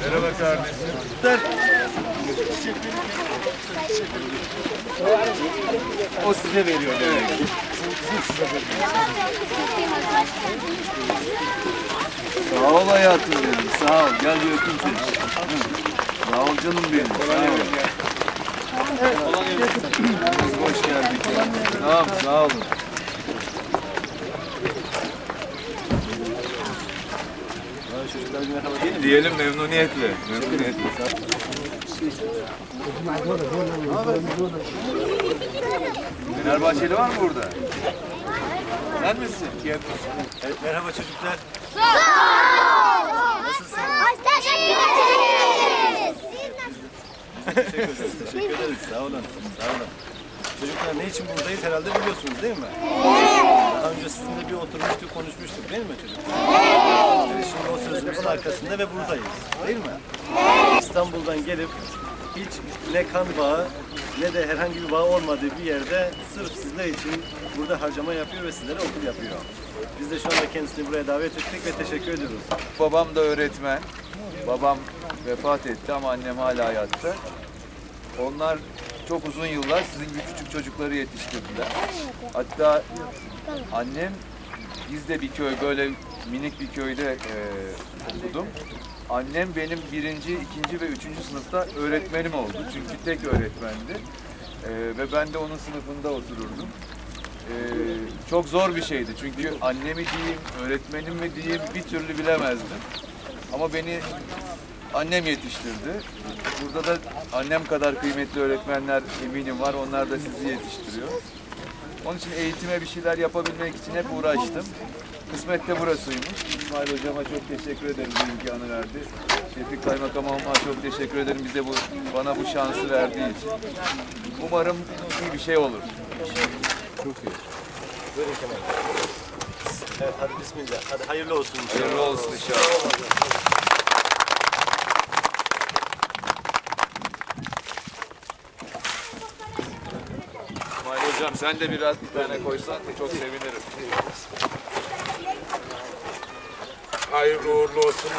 Merhaba kardeşim. O size veriyor ki. Sağ ol hayatım benim. Sağ ol. Gel bir öpeyim seni. Sağ ol canım benim. Sağ ol. Hoş geldik. Tamam sağ olun. Diyelim memnuniyetle. Memnuniyetle. Fenerbahçeli var mı burada? Sen misin? Evet, merhaba çocuklar. Teşekkür ederiz. Teşekkür ederiz. Sağ olun. Sağ olun. Çocuklar ne için buradayız herhalde biliyorsunuz değil mi? Daha önce sizinle bir oturmuştuk, konuşmuştuk değil mi çocuklar? Evet. Şimdi o sözümüzün arkasında ve buradayız. Değil mi? İstanbul'dan gelip hiç ne kan bağı ne de herhangi bir bağ olmadığı bir yerde sırf sizler için burada harcama yapıyor ve sizlere okul yapıyor. Biz de şu anda kendisini buraya davet ettik ve teşekkür ediyoruz. Babam da öğretmen. Babam vefat etti ama annem hala hayatta. Onlar çok uzun yıllar sizin gibi küçük çocukları yetiştirdiler. Hatta annem biz de bir köy böyle minik bir köyde e, okudum. Annem benim birinci, ikinci ve üçüncü sınıfta öğretmenim oldu. Çünkü tek öğretmendi. E, ve ben de onun sınıfında otururdum. E, çok zor bir şeydi. Çünkü annemi diyeyim, öğretmenim mi diyeyim bir türlü bilemezdim. Ama beni annem yetiştirdi. Burada da annem kadar kıymetli öğretmenler eminim var. Onlar da sizi yetiştiriyor. Onun için eğitime bir şeyler yapabilmek için hep uğraştım. Kısmet de burasıymış. İsmail Hocama çok teşekkür ederim bu imkanı verdi. Şefik Kaymakamıma çok teşekkür ederim bize bu bana bu şansı verdiği için. Umarım iyi bir şey olur. Çok iyi. Buyurun Kemal. Evet hadi bismillah. Hadi hayırlı olsun. Hayırlı olsun inşallah. Sen de biraz bir tane koysan çok sevinirim. Hayırlı uğurlu olsun.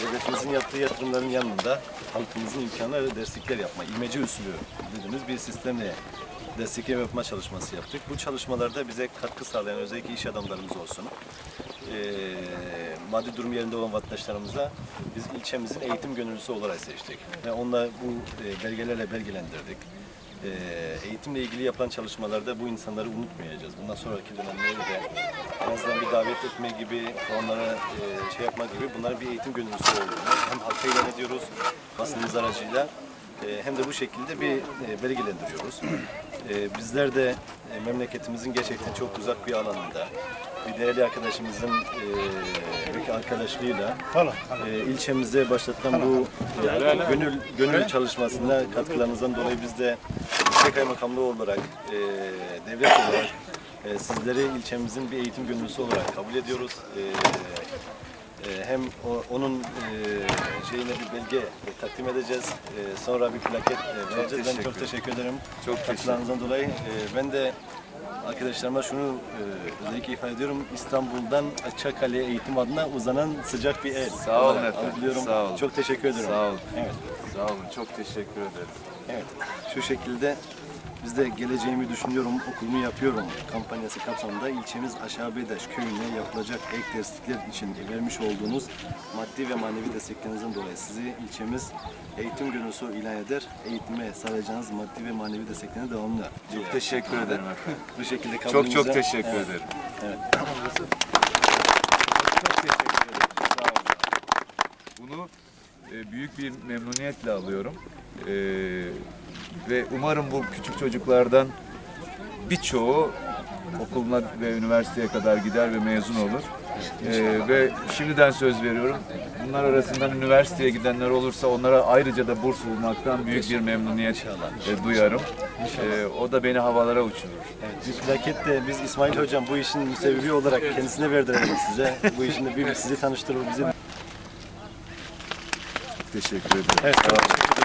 Devletimizin yaptığı yatırımların yanında halkımızın imkanları ve destekler yapma, imece usulü dediğimiz bir sistemle destekleme yapma çalışması yaptık. Bu çalışmalarda bize katkı sağlayan özellikle iş adamlarımız olsun, eee maddi durum yerinde olan vatandaşlarımıza biz ilçemizin eğitim gönüllüsü olarak seçtik. Ve onunla bu e, belgelerle belgelendirdik. Eee, eğitimle ilgili yapılan çalışmalarda bu insanları unutmayacağız. Bundan sonraki dönemlerde de en azından bir davet etme gibi, onlara eee, şey yapmak gibi bunların bir eğitim gönüllüsü olduğunu hem halka ilan ediyoruz basınımız aracıyla eee, hem de bu şekilde bir eee, belgelendiriyoruz. Eee, bizler de eee, memleketimizin gerçekten çok uzak bir alanında bir değerli arkadaşımızın büyük arkadaşlığıyla eee, ilçemizde başlatılan bu eee, gönül gönül çalışmasına katkılarınızdan dolayı biz de ilçe kaymakamlığı olarak eee, devlet olarak eee, sizleri ilçemizin bir eğitim gönüllüsü olarak kabul ediyoruz. Eee, hem o- onun eee, şeyine bir belge e, takdim edeceğiz. Eee, sonra bir plaket e, vereceğiz. Ben çok teşekkür ederim. Çok teşekkür Katkılarınızdan dolayı. Eee, ben de Arkadaşlarıma şunu e, özellikle ifade ediyorum. İstanbul'dan Çakkale'ye eğitim adına uzanan sıcak bir el. Sağ olun efendim, algılıyorum. sağ olun. Çok teşekkür ederim. Sağ olun. Evet. Sağ olun. Çok teşekkür ederim. Evet. Şu şekilde biz de geleceğimi düşünüyorum, okulumu yapıyorum kampanyası kapsamında ilçemiz Aşağı Beydaş köyüne yapılacak ek derslikler için vermiş olduğunuz maddi ve manevi desteklerinizden dolayı sizi ilçemiz eğitim gönüllüsü ilan eder. Eğitime sağlayacağınız maddi ve manevi desteklerine devamlı. Çok teşekkür ederim efendim. Bu şekilde Çok kabulünüze- çok teşekkür Evet. ederim. Evet. Çok teşekkür ederim. Sağ olun. Bunu e, büyük bir memnuniyetle alıyorum. E, ve umarım bu küçük çocuklardan birçoğu okuluna ve üniversiteye kadar gider ve mezun olur. E, ve şimdiden söz veriyorum. Bunlar arasından üniversiteye gidenler olursa onlara ayrıca da burs bulmaktan büyük bir memnuniyet e, duyarım. E, o da beni havalara uçurur. Evet, bir plaket de biz İsmail Hocam bu işin müsebbibi olarak kendisine verdirelim size. Bu işin de bir sizi tanıştırır bizi. Teşekkür ederim. Evet, ederim.